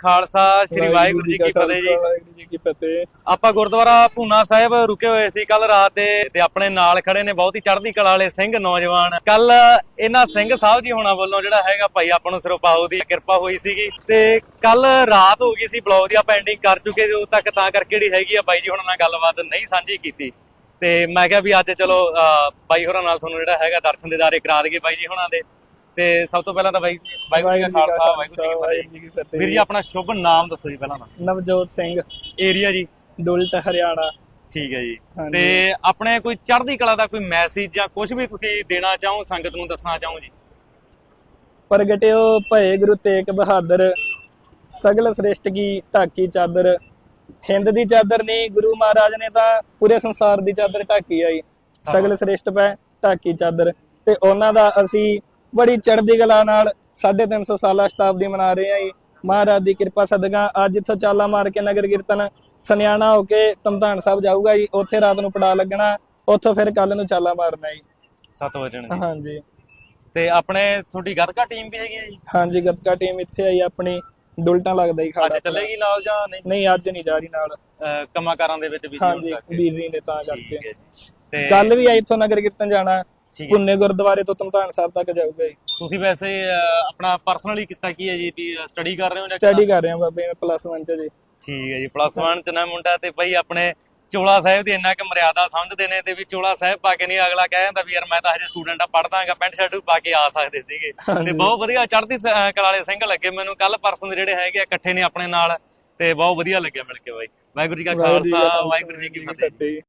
ਖਾਲਸਾ ਸ੍ਰੀ ਵਾਹਿਗੁਰੂ ਜੀ ਕੀ ਫਤਿਹ ਜੀ। ਵਾਹਿਗੁਰੂ ਜੀ ਕੀ ਫਤਿਹ। ਆਪਾਂ ਗੁਰਦੁਆਰਾ ਭੂਨਾ ਸਾਹਿਬ ਰੁਕੇ ਹੋਏ ਸੀ ਕੱਲ ਰਾਤ ਦੇ ਤੇ ਆਪਣੇ ਨਾਲ ਖੜੇ ਨੇ ਬਹੁਤ ਹੀ ਚੜ੍ਹਦੀ ਕਲਾ ਵਾਲੇ ਸਿੰਘ ਨੌਜਵਾਨ। ਕੱਲ ਇਹਨਾਂ ਸਿੰਘ ਸਾਹਿਬ ਜੀ ਹੋਣਾ ਵੱਲੋਂ ਜਿਹੜਾ ਹੈਗਾ ਭਾਈ ਆਪਾਂ ਨੂੰ ਸਰਪਾਉ ਦੀ ਕਿਰਪਾ ਹੋਈ ਸੀਗੀ। ਤੇ ਕੱਲ ਰਾਤ ਹੋ ਗਈ ਸੀ ਬਲੌਗ ਦੀ ਆਪਾਂ ਐਂਡਿੰਗ ਕਰ ਚੁੱਕੇ ਉਦੋਂ ਤੱਕ ਤਾਂ ਕਰਕੇ ਜਿਹੜੀ ਹੈਗੀ ਆ ਬਾਈ ਜੀ ਹੁਣਾਂ ਨਾਲ ਗੱਲਬਾਤ ਨਹੀਂ ਸਾਂਝੀ ਕੀਤੀ। ਤੇ ਮੈਂ ਕਿਹਾ ਵੀ ਅੱਜ ਚਲੋ ਬਾਈ ਹੋਰਾਂ ਨਾਲ ਤੁਹਾਨੂੰ ਜਿਹੜਾ ਹੈਗਾ ਦਰਸ਼ਨ ਦਿਦਾਰੇ ਕਰਾ ਦਈਏ ਬਾਈ ਜੀ ਹੁਣਾਂ ਦੇ। ਤੇ ਸਭ ਤੋਂ ਪਹਿਲਾਂ ਤਾਂ ਬਾਈ ਵਾਹਿਗੁਰੂ ਜੀ ਕਾ ਖਾਲਸਾ ਵਾਹਿਗੁਰੂ ਜੀ ਕੀ ਫਤਿਹ। ਵੀਰ ਜੀ ਆਪਣਾ ਸ਼ੁਭ ਨਾਮ ਦੱਸੋ ਜੀ ਪਹਿਲਾਂ ਤਾਂ। ਨਵਜੋਤ ਸਿੰਘ। ਏਰੀਆ ਜੀ। ਦੁਲਟ ਹਰਿਆਣਾ। ਠੀਕ ਹੈ ਜੀ। ਤੇ ਆਪਣੇ ਕੋਈ ਚੜ੍ਹਦੀ ਕਲਾ ਦਾ ਕੋਈ ਮੈਸੇਜ ਜਾਂ ਕੁਝ ਵੀ ਤੁਸੀਂ ਦੇਣਾ ਚਾਹੋ ਸੰਗਤ ਨੂੰ ਦੱਸਣਾ ਚਾਹੋ ਜੀ? ਪ੍ਰਗਟਿਓ ਭਏ ਗੁਰੂ ਤੇਗ ਬਹਾਦਰ ਸਗਲ ਸ੍ਰੇਸ਼ਟ ਕੀ ਢਾਕੀ ਚਾਦਰ। ਹਿੰਦ ਦੀ ਚਾਦਰ ਨਹੀਂ ਗੁਰੂ ਮਹਾਰਾਜ ਨੇ ਤਾਂ ਪੂਰੇ ਸੰਸਾਰ ਦੀ ਚਾਦਰ ਢਾਕੀ ਆਈ। ਸਗਲ ਸ੍ਰੇਸ਼ਟ ਪੈ ਢਾਕੀ ਚਾਦਰ। ਤੇ ਉਹਨਾਂ ਦਾ ਅਸੀਂ ਬੜੀ ਚੜ੍ਹਦੀ ਕਲਾ ਨਾਲ 350 ਸਾਲਾ ਸ਼ਤਾਬਦੀ ਮਨਾ ਰਹੇ ਹਾਂ ਜੀ। ਮਹਾਰਾਜ ਦੀ ਕਿਰਪਾ ਸਦਕਾ ਅੱਜ ਇੱਥੋਂ ਚਾਲਾ ਮਾਰ ਕੇ ਨਗਰ ਕੀਰਤਨ ਸਨਿਆਣਾ ਹੋ ਕੇ ਤਮਤਾਨ ਸਾਹਿਬ ਜਾਊਗਾ ਜੀ। ਉੱਥੇ ਰਾਤ ਨੂੰ ਪੜਾ ਲੱਗਣਾ ਉੱਥੋਂ ਫਿਰ ਕੱਲ ਨੂੰ ਚਾਲਾ ਮਾਰਨਾ ਜੀ। ਸੱਤ ਵਜਣ ਜੀ ਹਾਂਜੀ। ਤੇ ਆਪਣੇ ਤੁਹਾਡੀ ਗੱਤਕਾ ਟੀਮ ਵੀ ਹੈਗੀ ਹੈ ਜੀ? ਹਾਂਜੀ ਗੱਤਕਾ ਟੀਮ ਇੱਥੇ ਆਈ ਆਪਣੀ ਦੁਲਟਾਂ ਲੱਗਦਾ ਹੀ ਅੱਜ ਖਾੜਾ ਚੱਲੇਗੀ ਨਾਲ ਜਾਂ ਨਹੀਂ? ਨਹੀਂ ਅੱਜ ਨਹੀਂ ਜਾ ਰਹੀ ਨਾਲ। ਅਹ ਕੰਮਾਂ ਦੇ ਵਿੱਚ ਵੀ ਹਾਂਜੀ ਬੀਜ਼ੀ ਨੇ ਤਾਂ ਠੀਕ ਕਰਕੇ। ਹੈ ਜੀ। ਤੇ ਕੱਲ ਵੀ ਆਈ ਇੱਥੋਂ ਨਗਰ ਕੀਰਤਨ ਜਾਣਾ। ਠੀਕ ਹੈ। ਪੁੰਨੇ ਗੁਰਦੁਆਰੇ ਤੋਂ ਤਮਤਾਨ ਸਾਹਿਬ ਤੱਕ ਜਾਊਗਾ ਜੀ। ਤੁਸੀਂ ਵੈਸੇ ਅਹ, ਆਪਣਾ ਪਰਸਨਲੀ ਕੀਤਾ ਕੀ ਹੈ ਜੀ ਵੀ ਸਟੱਡੀ ਕਰ ਰਹੇ ਹੋ ਜਾਂ ਸਟੱਡੀ ਕਰ ਰਿਹਾ ਬਾਬੇ ਮੈਂ ਪਲੱਸ 1 ਚ ਜੀ। ਠੀਕ ਹੈ ਜੀ ਪਲੱਸ 1 ਚ ਨਾ ਮੁੰਡਾ ਤੇ ਭਾਈ ਆਪਣੇ ਚੋਲਾ ਸਾਹਿਬ ਦੀ ਇੰਨਾ ਕਿ ਮਰਿਆਦਾ ਸਮਝਦੇ ਨੇ ਤੇ ਵੀ ਚੋਲਾ ਸਾਹਿਬ ਪਾ ਕੇ ਨਹੀਂ ਅਗਲਾ ਕਹਿ ਜਾਂਦਾ ਵੀ ਯਾਰ ਮੈਂ ਤਾਂ ਹਜੇ ਸਟੂਡੈਂਟ ਆ ਪੜਦਾਗਾ ਪੈਂਟ ਸ਼ਰਟ ਵੀ ਪਾ ਕੇ ਆ ਸਕਦੇ ਸੀਗੇ। ਤੇ ਬਹੁਤ ਵਧੀਆ ਚੜ੍ਹਦੀ ਸ- ਅਹ ਕਲਾ ਵਾਲੇ ਸਿੰਘ ਲੱਗੇ। ਮੈਨੂੰ ਕੱਲ ਪਰਸਨ ਜਿਹੜੇ ਹੈਗੇ ਆ ਇਕੱਠੇ ਨੇ ਆਪਣੇ ਨਾਲ ਤੇ ਬਹੁਤ ਵਧੀਆ ਲੱਗਿਆ ਮਿਲ ਕੇ ਬਾਈ। ਵਾਹਿਗੁਰੂ ਜੀ ਕਾ ਖਾਲਸਾ ਵਾਹਿਗੁਰੂ ਜੀ ਕੀ ਫਤਿਹ ਫਤਿਹ